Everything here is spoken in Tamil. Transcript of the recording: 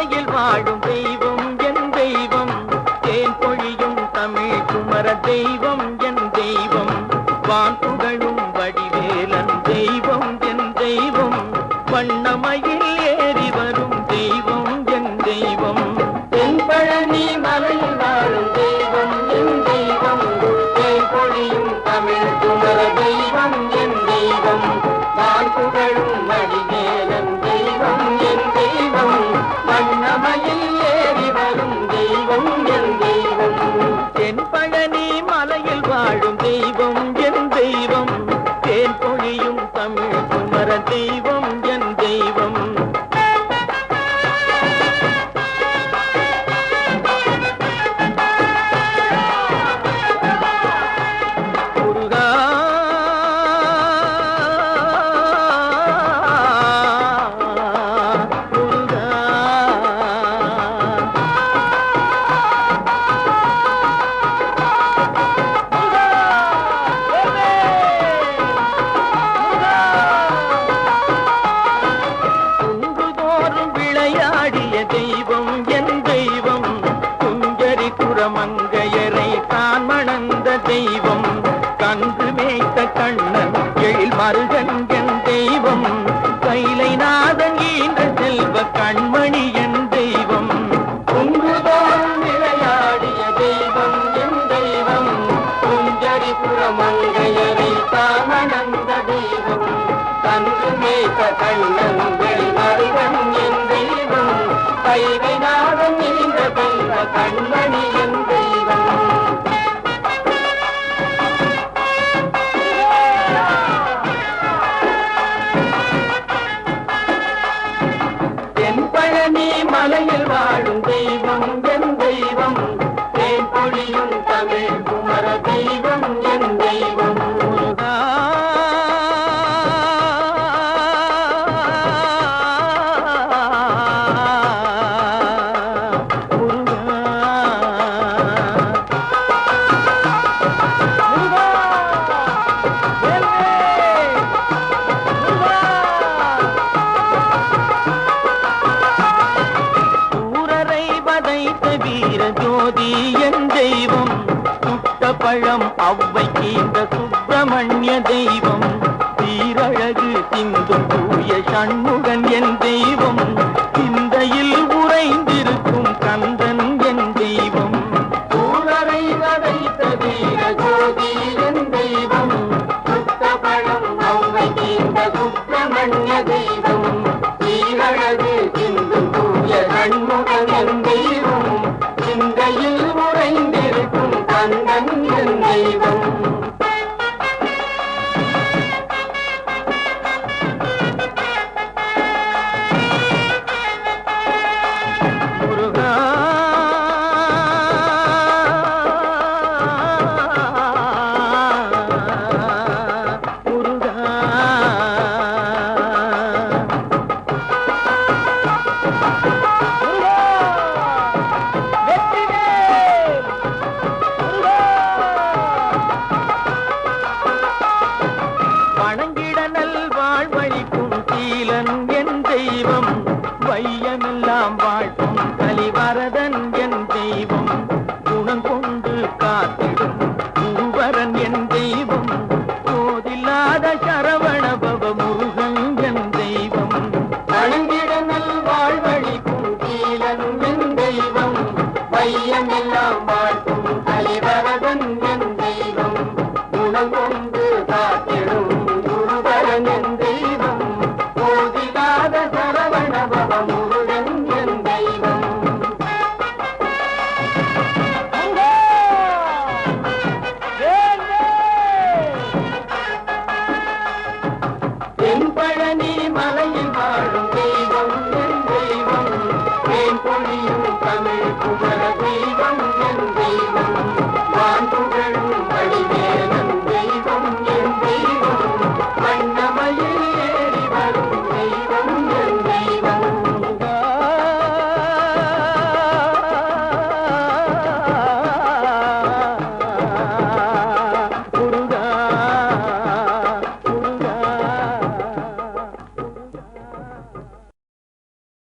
மலையில் வாழும் தெய்வம் என் தெய்வம். தேன் பொழியும் தமிழ் குமர தெய்வம் என் தெய்வம். வான் புகழும் வடிவேலன் தெய்வம் என் தெய்வம். வண்ணமயில் பைவை நாதம் இந்த தெய்வ கண்மணியே பழம் அவ்வைக்கு இந்த சுப்பிரமணிய தெய்வம். சீரழகு சிந்து தூய சண்முகன் என் தெய்வம். சிந்தையில் உறைந்திருக்கும் கந்தன் என் தெய்வம். ஊரரை வதைத்த வீர கோதி என் தெய்வம். சுத்த பழம் அவ்வைக்கு இந்த சுப்பிரமணிய தெய்வம். Happy birthday. என் தெய்வம் குணம் கொண்டு காத்திடும். குருவரன் என் தெய்வம் போதில்லாத சரவண பவ முருகன் என் தெய்வம். அழுந்திட நல்வாழ்வழிக்கும் கீழனும் என் வாழ்க்கும் அலிவரதன் என் தெய்வம். குணம் கொண்டு காத்திடும்.